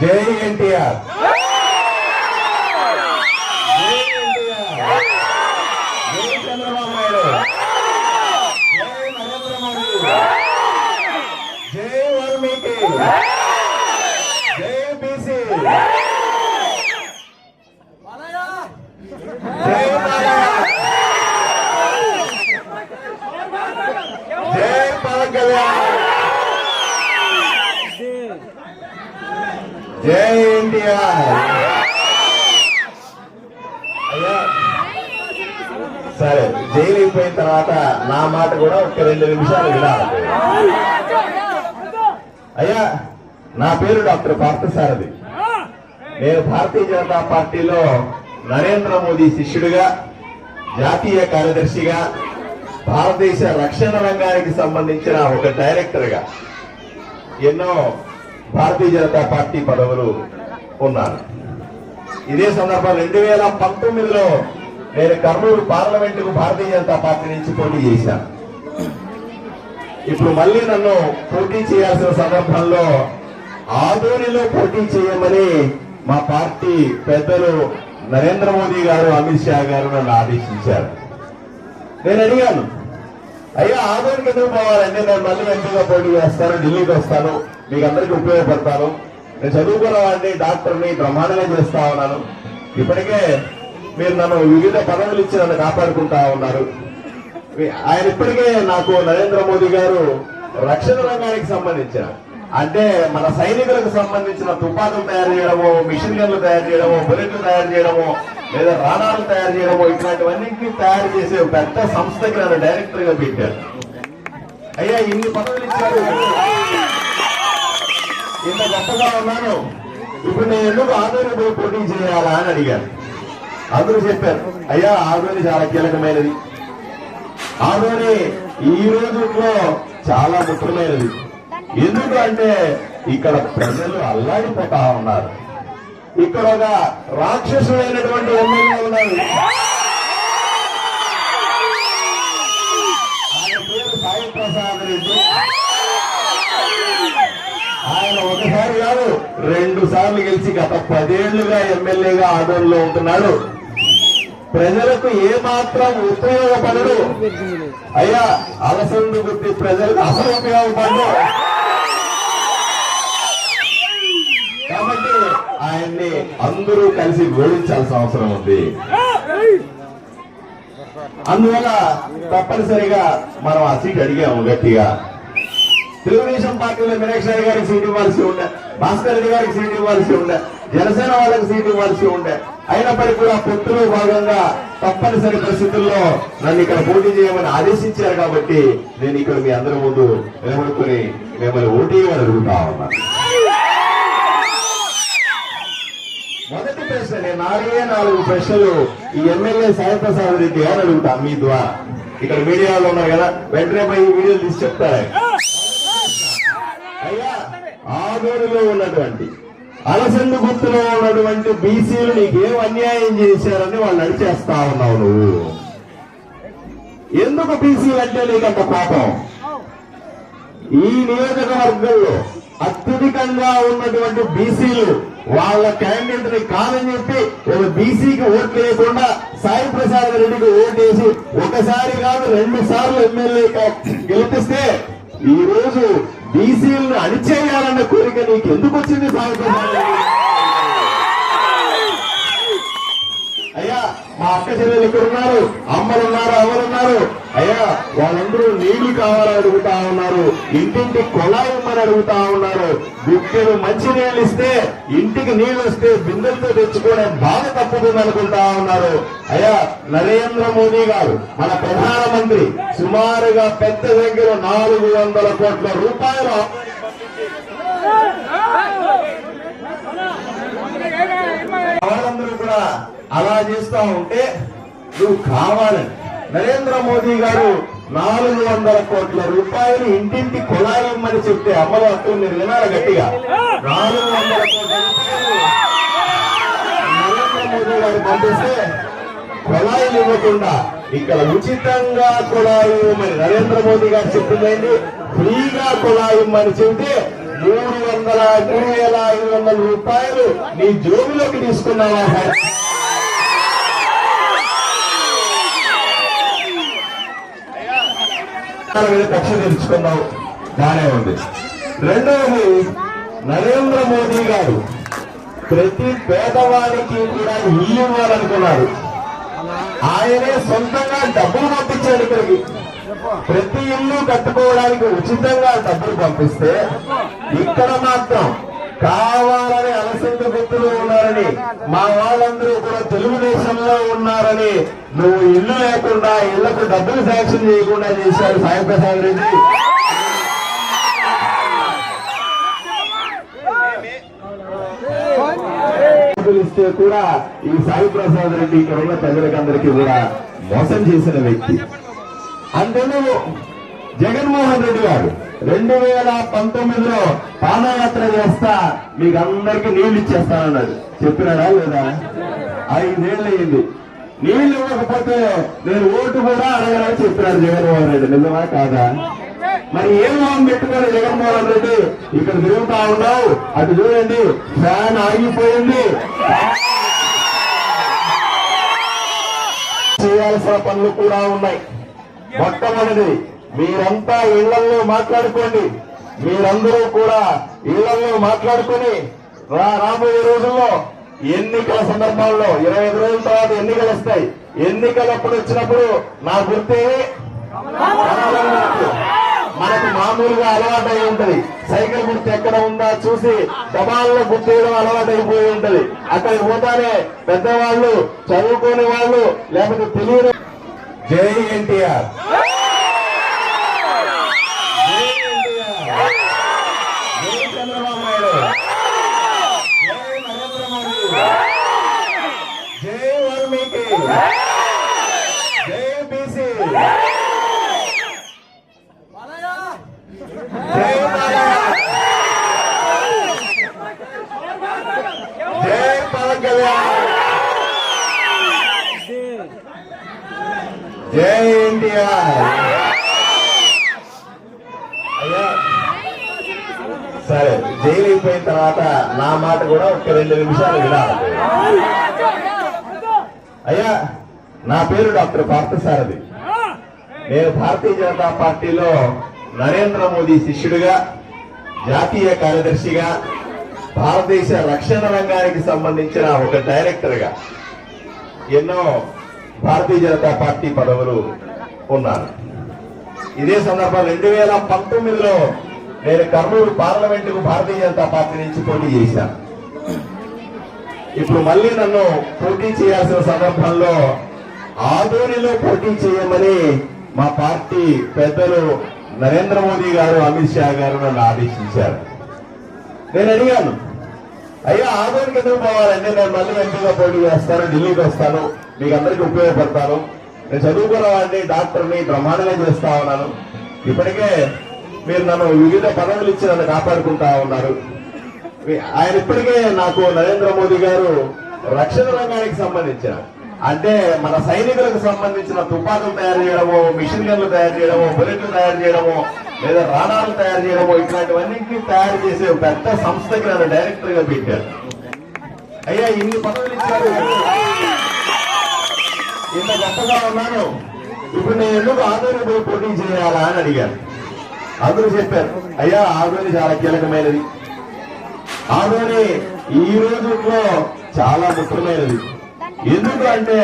జై ఎన్టీఆర్ జై ఎన్టీఆర్ జై చంద్రబాబు నాయుడు జై నరేంద్ర మోదీ జై వాల్మీకి జై బీసీ జై నారాయణ జై పవన్ కళ్యాణ్ జై ఎన్టీఆర్ అయ్యా సరే జైలు అయిపోయిన తర్వాత నా మాట కూడా ఒక రెండు నిమిషాలు వినాలి. అయ్యా నా పేరు డాక్టర్ పార్థసారథి నేను భారతీయ జనతా పార్టీలో నరేంద్ర మోదీ శిష్యుడిగా జాతీయ కార్యదర్శిగా భారతదేశ రక్షణ రంగానికి సంబంధించిన ఒక డైరెక్టర్గా ఎన్నో భారతీయ జనతా పార్టీ పదవులు ఉన్నారు ఇదే సందర్భం రెండు వేల పంతొమ్మిదిలో నేను కర్నూలు పార్లమెంటుకు భారతీయ జనతా పార్టీ నుంచి పోటీ చేశాను ఇప్పుడు మళ్ళీ నన్ను పోటీ చేయాల్సిన సందర్భంలో ఆదోనిలో పోటీ చేయమని మా పార్టీ పెద్దలు నరేంద్ర మోదీ గారు అమిత్ షా గారు నన్ను ఆదేశించారు. నేను అడిగాను అయ్యా ఆదోనికి ఎందుకు పోవాలండి? నేను మళ్ళీ ఎంపీగా పోటీ చేస్తాను ఢిల్లీకి వస్తాను మీకు అందరికీ ఉపయోగపడతాను. నేను చదువుకున్న వాడిని డాక్టర్ని బ్రహ్మాండంగా చేస్తా ఉన్నాను. ఇప్పటికే మీరు నన్ను వివిధ పదవులు ఇచ్చి నన్ను కాపాడుకుంటా ఉన్నారు. ఆయన ఇప్పటికే నాకు నరేంద్ర మోదీ గారు రక్షణ రంగానికి సంబంధించిన అంటే మన సైనికులకు సంబంధించిన తుపాకులు తయారు చేయడము మిషన్ గన్లు తయారు చేయడము బుల్లెట్లు తయారు చేయడము లేదా రాణాలు తయారు చేయడము ఇట్లాంటివన్నింటినీ తయారు చేసే ఒక పెద్ద సంస్థకి నన్ను డైరెక్టర్గా పెట్టారు. అయ్యా ఇన్ని పదవులు ఇచ్చారు. ఇంత గొప్పగా ఉన్నాను. ఇప్పుడు నేను ఎందుకు ఆదోని పోటీ చేయాలా అని అడిగాను. అందరూ చెప్పారు అయ్యా ఆదోని చాలా కీలకమైనది. ఆదోని ఈ రోజుల్లో చాలా ముఖ్యమైనది. ఎందుకంటే ఇక్కడ ప్రజలు అల్లాడిపోతా ఉన్నారు. ఇక్కడ ఒక రాక్షసుడైనటువంటి ఎమ్మెల్యే ఉన్నారు. ఆయన పేరు సాయి ప్రసాద్ రెడ్డి. ఆయన ఒకసారి కాదు రెండు సార్లు గెలిచి గత పదేళ్ళుగా ఎమ్మెల్యేగా ఆదరణలో ఉంటున్నాడు. ప్రజలకు ఏ మాత్రం ఉపయోగపడడు అయ్యా అలసందు గుర్తి ప్రజలకు అసలు ఉపయోగపడదు. కాబట్టి ఆయన్ని అందరూ కలిసి ఓడించాల్సిన అవసరం ఉంది. అందువల్ల తప్పనిసరిగా మనం ఆ సీట్ అడిగాము గట్టిగా. తెలుగుదేశం పార్టీలో మీనాక్షి గారికి సీట్ ఇవ్వాల్సి ఉండే భాస్కర్ రెడ్డి గారికి సీట్ ఇవ్వాల్సి ఉండే జనసేన వాళ్ళకి సీట్ ఇవ్వాల్సి ఉండే. అయినప్పటికీ కూడా పొత్తులో భాగంగా తప్పనిసరి పరిస్థితుల్లో నన్ను ఇక్కడ పోటీ చేయమని ఆదేశించారు కాబట్టి నేను ఇక్కడ మీ అందరి ముందు నిలబడుకుని మిమ్మల్ని ఓటీ అని అడుగుతా ఉన్నా. మొదటి ప్రశ్న నేను నాలుగే నాలుగు ప్రశ్నలు ఈ ఎమ్మెల్యే సాయిప్రసాద్ రెడ్డి గారు అడుగుతా మీ ద్వారా. ఇక్కడ మీడియాలో ఉన్నారు కదా వెంటనే పోయి వీడియోలు తీసి చెప్తారు. అయ్యా ఆదోడులో ఉన్నటువంటి అలసందు గుర్తులో ఉన్నటువంటి బీసీలు నీకేం అన్యాయం చేశారని వాళ్ళు నడిచేస్తా ఉన్నావు నువ్వు. ఎందుకు బీసీలు అంటే నీకంత కోపం? ఈ నియోజకవర్గంలో అత్యధికంగా ఉన్నటువంటి బీసీలు వాళ్ళ క్యాండిడేట్ని కాదని చెప్పి ఒక బీసీకి ఓట్లు వేయకుండా సాయి ప్రసాద్ రెడ్డికి ఓటేసి ఒకసారి కాదు రెండు సార్లు ఎమ్మెల్యే గెలిపిస్తే ఈ రోజు బీసీలను అణిచేయాలన్న కోరిక నీకు ఎందుకు వచ్చింది సాయి మా అక్క చెల్లెలు ఇక్కడ ఉన్నారు అమ్మలు ఉన్నారు అమ్మలు ఉన్నారు. అయ్యా వాళ్ళందరూ నీళ్ళు కావాలని అడుగుతా ఉన్నారు. ఇంటింటి కొలాయి ఇమ్మని అడుగుతా ఉన్నారు. గుక్కెడు మంచి నీళ్ళు ఇస్తే ఇంటికి నీళ్ళు వస్తే బిందెలతో తెచ్చుకునే బాధ తప్పుతుంది అనుకుంటా ఉన్నారు. అయ్యా నరేంద్ర మోదీ గారు మన ప్రధానమంత్రి సుమారుగా పెద్ద దగ్గర నాలుగు వందల కోట్ల రూపాయలు వాళ్ళందరూ కూడా అలా చేస్తా ఉంటే నువ్వు కావాలని నరేంద్ర మోదీ గారు నాలుగు వందల కోట్ల రూపాయలు ఇంటింటి కుళాయి ఇమ్మని చెప్తే అమలు అక్కడ మీరు వినాలి గట్టిగా. నాలుగు వందల కోట్ల నరేంద్ర మోదీ గారు పంపిస్తే కులాయిలు ఇవ్వకుండా ఇక్కడ ఉచితంగా కుళాయి ఇవ్వమని నరేంద్ర మోదీ గారు చెప్పిందండి ఫ్రీగా కుళాయి ఇవ్వమని చెబితే మూడు వందల మూడు వేల ఐదు వందల రూపాయలు నీ జోబులోకి తీసుకున్నావా? మీద కక్ష తెరుచుకున్నావు బానే ఉంది. రెండవది నరేంద్ర మోదీ గారు ప్రతి పేదవాడికి కూడా ఇల్లు ఇవ్వాలనుకున్నారు. ఆయనే సొంతంగా డబ్బులు పంపించాడు ఇక్కడికి. ప్రతి ఇల్లు కట్టుకోవడానికి ఉచితంగా డబ్బులు పంపిస్తే ఇక్కడ మాత్రం కావాలని అలసంద గుర్తులు ఉన్నారని మా వాళ్ళందరూ కూడా తెలుగుదేశంలో ఉన్నారని నువ్వు ఇల్లు లేకుండా ఇళ్ళకు డబ్బులు శాంక్షన్ చేయకుండా చేశారు సాయి ప్రసాద్ రెడ్డి. ఇస్తే కూడా ఈ సాయి ప్రసాద్ రెడ్డి ఇక్కడ ఉన్న ప్రజలకందరికీ కూడా మోసం చేసిన వ్యక్తి. అందులో జగన్మోహన్ రెడ్డి గారు రెండు వేల పంతొమ్మిదిలో పాదయాత్ర చేస్తా మీకు అందరికి నీళ్ళు ఇచ్చేస్తానన్నాడు. చెప్పినాడా లేదా? ఐదేళ్ళు అయింది నీళ్ళు ఇవ్వకపోతే నేను ఓటు కూడా అడగనని చెప్పినాడు జగన్మోహన్ రెడ్డి. నిజమా కాదా? మరి ఏం మొహం పెట్టుకొని జగన్మోహన్ రెడ్డి ఇక్కడ తిరుగుతా ఉన్నావు? అటు చూడండి ఫ్యాన్ ఆగిపోయింది. చేయాల్సిన పనులు కూడా ఉన్నాయి. మొట్టమొదటి మీరంతా ఇళ్ళలో మాట్లాడుకోండి. మీరందరూ కూడా ఇళ్ళలో మాట్లాడుకొని రా రాబోయే రోజుల్లో ఎన్నికల సందర్భాల్లో ఇరవై ఐదు రోజుల తర్వాత ఎన్నికలు వస్తాయి. ఎన్నికలప్పుడు వచ్చినప్పుడు నా గుర్తేవి మనకు మామూలుగా అలవాటు అయి ఉంటది. సైకిల్ గుర్తు ఎక్కడ ఉందా చూసి దబాల్లో గుర్తేయడం అలవాటు అయిపోయి ఉంటది. అక్కడికి పోతానే పెద్దవాళ్ళు చదువుకోని వాళ్ళు లేకపోతే తెలియని జై ఎన్టీఆర్ జై ఎన్టీఆర్ జై చంద్రబాబు నాయుడు జై నరేంద్ర మోదీ జై వాల్మీకి జై బీసీ జై నారాయణ జై పవన్ కళ్యాణ్ జై ఎన్టీఆర్ అయ్యా సరే జైలు అయిపోయిన తర్వాత నా మాట కూడా ఒక రెండు నిమిషాలు వినాలి. అయ్యా నా పేరు డాక్టర్ పార్థసారథి నేను భారతీయ జనతా పార్టీలో నరేంద్ర మోదీ శిష్యుడిగా జాతీయ కార్యదర్శిగా భారతదేశ రక్షణ రంగానికి సంబంధించిన ఒక డైరెక్టర్గా ఎన్నో భారతీయ జనతా పార్టీ పదవులు ఉన్నారు ఇదే సందర్భంలో రెండు వేల పంతొమ్మిదిలో నేను కర్నూలు పార్లమెంటుకు భారతీయ జనతా పార్టీ నుంచి పోటీ చేశాను. ఇప్పుడు మళ్ళీ నన్ను పోటీ చేయాల్సిన సందర్భంలో ఆదోనిలో పోటీ చేయమని మా పార్టీ పెద్దలు నరేంద్ర మోదీ గారు అమిత్ షా గారు నన్ను ఆదేశించారు. నేను అడిగాను అయ్యా ఆదోనికి ఎందుకు పోవాలండి? నేను మళ్ళీ ఎంపీగా పోటీ చేస్తాను ఢిల్లీకి వస్తాను మీకు అందరికీ ఉపయోగపడతాను. నేను చదువుకున్న వాడిని డాక్టర్ని బ్రహ్మాండంగా చేస్తా ఉన్నాను. ఇప్పటికే మీరు నన్ను వివిధ పదవులు ఇచ్చి నన్ను కాపాడుకుంటా ఉన్నారు. ఆయన ఇప్పటికే నాకు నరేంద్ర మోదీ గారు రక్షణ రంగానికి సంబంధించిన అంటే మన సైనికులకు సంబంధించిన తుపాకులు తయారు చేయడము మిషన్ గన్లు తయారు చేయడము బుల్లెట్లు తయారు చేయడము లేదా రాణాలు తయారు చేయడము ఇట్లాంటివన్నింటినీ తయారు చేసే పెద్ద సంస్థకి నన్ను డైరెక్టర్గా పెట్టారు. అయ్యా ఇన్ని పదవులు ఇచ్చారు. ఇంత గొప్పగా ఉన్నాను. ఇప్పుడు నేను ఎందుకు ఆదోని పోటీ చేయాలా అని అడిగాను. అందరూ చెప్పారు. అయ్యా ఆదోని చాలా కీలకమైనది. ఆదోని ఈ రోజుల్లో చాలా ముఖ్యమైనది. ఎందుకంటే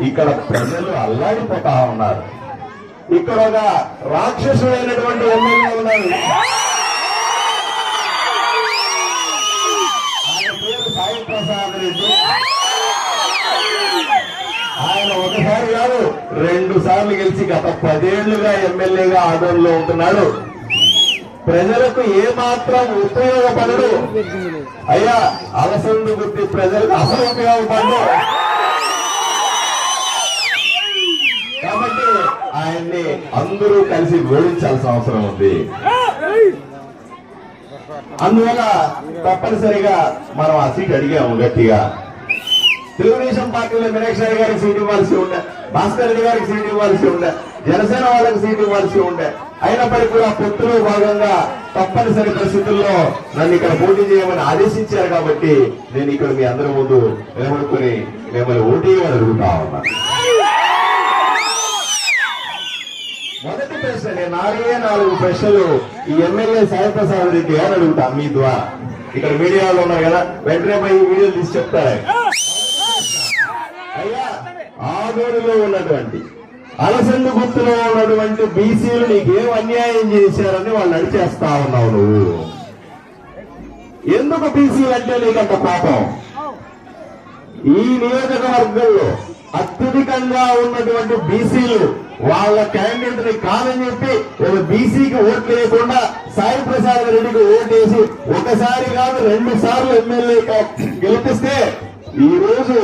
ఇక్కడ ప్రజలు అల్లాడిపోతా ఉన్నారు. ఇక్కడ ఒక రాక్షసుడైనటువంటి ఎమ్మెల్యే ఉన్నారు ఆయన పేరు సాయి ప్రసాద్ రెడ్డి. ఆయన ఒకసారి కాదు రెండు సార్లు గెలిచి గత పదేళ్ళుగా ఎమ్మెల్యేగా ఆదోళనలో ఉంటున్నాడు. ప్రజలకు ఏ మాత్రం ఉపయోగపడడు అయ్యా అలసందు గుర్తి ప్రజలకు అసలు ఉపయోగపడదు. కాబట్టి ఆయన్ని అందరూ కలిసి ఓడించాల్సిన అవసరం ఉంది. అందువల్ల తప్పనిసరిగా మనం ఆ సీట్ అడిగాము గట్టిగా. తెలుగుదేశం పార్టీలో మీనాక్షి గారికి సీట్ ఇవ్వాల్సి ఉండే భాస్కర్ రెడ్డి గారికి సీట్ ఇవ్వాల్సి ఉండే జనసేన వాళ్ళకి సీట్ ఇవ్వాల్సి ఉండే. అయినప్పటికీ కూడా పొత్తులో భాగంగా తప్పనిసరి పరిస్థితుల్లో నన్ను ఇక్కడ పోటీ చేయమని ఆదేశించారు కాబట్టి నేను ఇక్కడ మీ అందరి ముందు నిలబడుకుని మిమ్మల్ని ఓటీ అడుగుతా ఉన్నా. మొదటి ప్రశ్న నేను నాలుగే నాలుగు ప్రశ్నలు ఈ ఎమ్మెల్యే సాయిప్రసాద్ రెడ్డి అని అడుగుతా మీ ద్వారా. ఇక్కడ మీడియాలో ఉన్నారు కదా వెంటనే పోయి వీడియో వీడియోలు తీసి చెప్తారు. అయ్యా ఆదోడులో ఉన్నటువంటి అలసందు గుర్తులో ఉన్నటువంటి బీసీలు నీకేం అన్యాయం చేశారని వాళ్ళు అడిచేస్తా ఉన్నావు నువ్వు. ఎందుకు బీసీలు అంటే నీకంత పాపం ఈ నియోజకవర్గంలో అత్యధికంగా ఉన్నటువంటి బీసీలు వాళ్ళ క్యాండిడేట్ని కాదని చెప్పి ఒక బీసీకి ఓట్లు వేయకుండా సాయి ప్రసాద్ రెడ్డికి ఓటేసి ఒకసారి కాదు రెండు సార్లు ఎమ్మెల్యే గెలిపిస్తే ఈ రోజు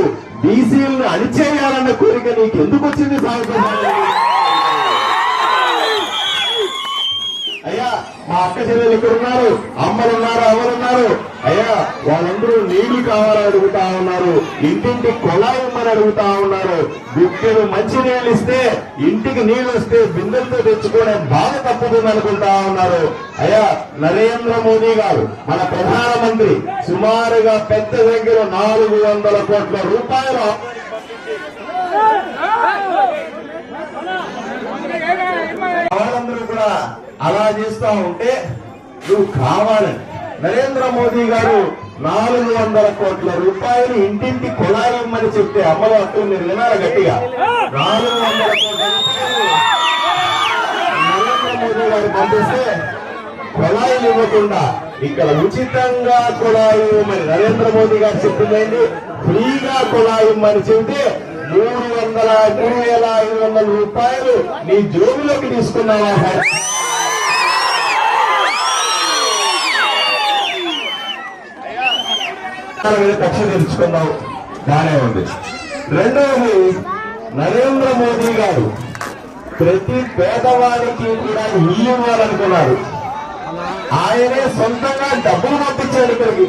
బీసీలను అణిచేయాలన్న కోరిక నీకు ఎందుకు వచ్చింది రెడ్డి అయ్యా మా అక్క చెల్లెలు ఇక్కడ ఉన్నారు అమ్మలు ఉన్నారు ఎవరున్నారు అయ్యా వాళ్ళందరూ నీళ్ళు కావాలని అడుగుతా ఉన్నారు ఇంటింటి కొలాయి ఇమ్మని అడుగుతా ఉన్నారు. గుక్కెడు మంచి నీళ్ళు ఇస్తే ఇంటికి నీళ్ళు వస్తే బిందెలతో తెచ్చుకునే బాధ తప్పుతుంది అనుకుంటా ఉన్నారు. అయ్యా నరేంద్ర మోదీ గారు మన ప్రధానమంత్రి సుమారుగా పెద్ద దగ్గర నాలుగు వందల కోట్ల రూపాయలు వాళ్ళందరూ కూడా అలా చేస్తా ఉంటే నువ్వు కావాలని నరేంద్ర మోదీ గారు నాలుగు వందల కోట్ల రూపాయలు ఇంటింటి కుళాయి చెప్తే అమలు అంటూ మీరు వినాలి గట్టిగా. నాలుగు వందల కోట్ల నరేంద్ర మోదీ గారు పంపిస్తే కుళాయిలు ఇవ్వకుండా ఇక్కడ ఉచితంగా కుళాయి ఇవ్వమని నరేంద్ర మోదీ గారు చెప్పిందండి ఫ్రీగా కుళాయి ఇవ్వమని చెబితే మూడు వందల మూడు వేల ఐదు వందల రూపాయలు నీ జోబులోకి తీసుకున్నావా? మీద కక్ష తెరుచుకున్నావు బానే ఉంది. రెండవది నరేంద్ర మోదీ గారు ప్రతి పేదవాడికి కూడా ఇల్లు ఇవ్వాలనుకున్నారు. ఆయనే సొంతంగా డబ్బులు పంపించాడు ఇక్కడికి.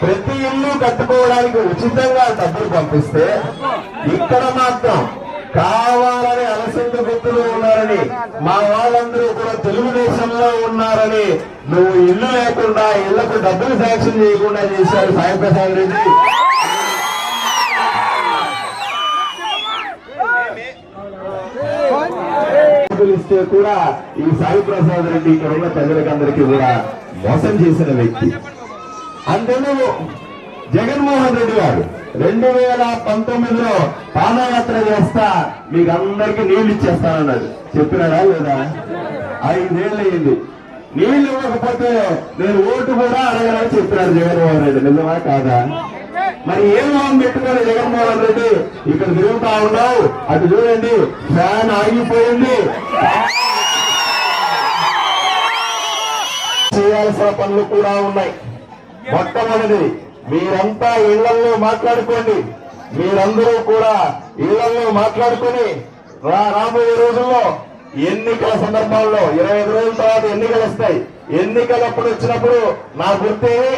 ప్రతి ఇల్లు కట్టుకోవడానికి ఉచితంగా డబ్బులు పంపిస్తే ఇక్కడ మాత్రం కావాలని అలసంద గుర్తులు ఉన్నారని మా వాళ్ళందరూ కూడా తెలుగుదేశంలో ఉన్నారని నువ్వు ఇల్లు లేకుండా ఇళ్ళకు డబ్బులు శాంక్షన్ చేయకుండా చేశారు సాయి ప్రసాద్ రెడ్డి ఇస్తే కూడా ఈ సాయి ప్రసాద్ రెడ్డి ఇక్కడ ఉన్న ప్రజలకందరికీ కూడా మోసం చేసిన వ్యక్తి. అందులో జగన్మోహన్ రెడ్డి గారు. రెండు వేల పంతొమ్మిదిలో పాదయాత్ర చేస్తా మీకు అందరికి నీళ్ళు ఇచ్చేస్తానన్నాడు. చెప్పినాడా లేదా? ఐదేళ్ళు అయింది నీళ్ళు ఇవ్వకపోతే నేను ఓటు కూడా అడగనని చెప్పినాడు జగన్మోహన్ రెడ్డి. నిజమా కాదా? మరి ఏం మొహం పెట్టుకొని జగన్మోహన్ రెడ్డి ఇక్కడ తిరుగుతా ఉన్నావు? అటు చూడండి ఫ్యాన్ ఆగిపోయింది. చేయాల్సిన పనులు కూడా ఉన్నాయి. మొట్టమొదటి మీరంతా ఇళ్ళలో మాట్లాడుకోండి. మీరందరూ కూడా ఇళ్ళలో మాట్లాడుకొని రా రాబోయే రోజుల్లో ఎన్నికల సందర్భాల్లో ఇరవై ఐదు రోజుల తర్వాత ఎన్నికలు వస్తాయి. ఎన్నికలప్పుడు వచ్చినప్పుడు నా గుర్తేమి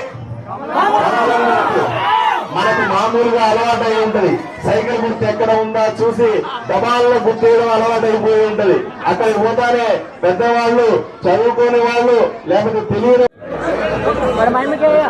మనకు మామూలుగా అలవాటు అయి ఉంటది. సైకిల్ గుర్తు ఎక్కడ ఉందా చూసి దబాల్లో గుర్తేయడం అలవాటు అయిపోయి ఉంటది. అక్కడికి పోతానే పెద్దవాళ్ళు చదువుకోని వాళ్ళు లేకపోతే తెలియని परमाइन में क्या है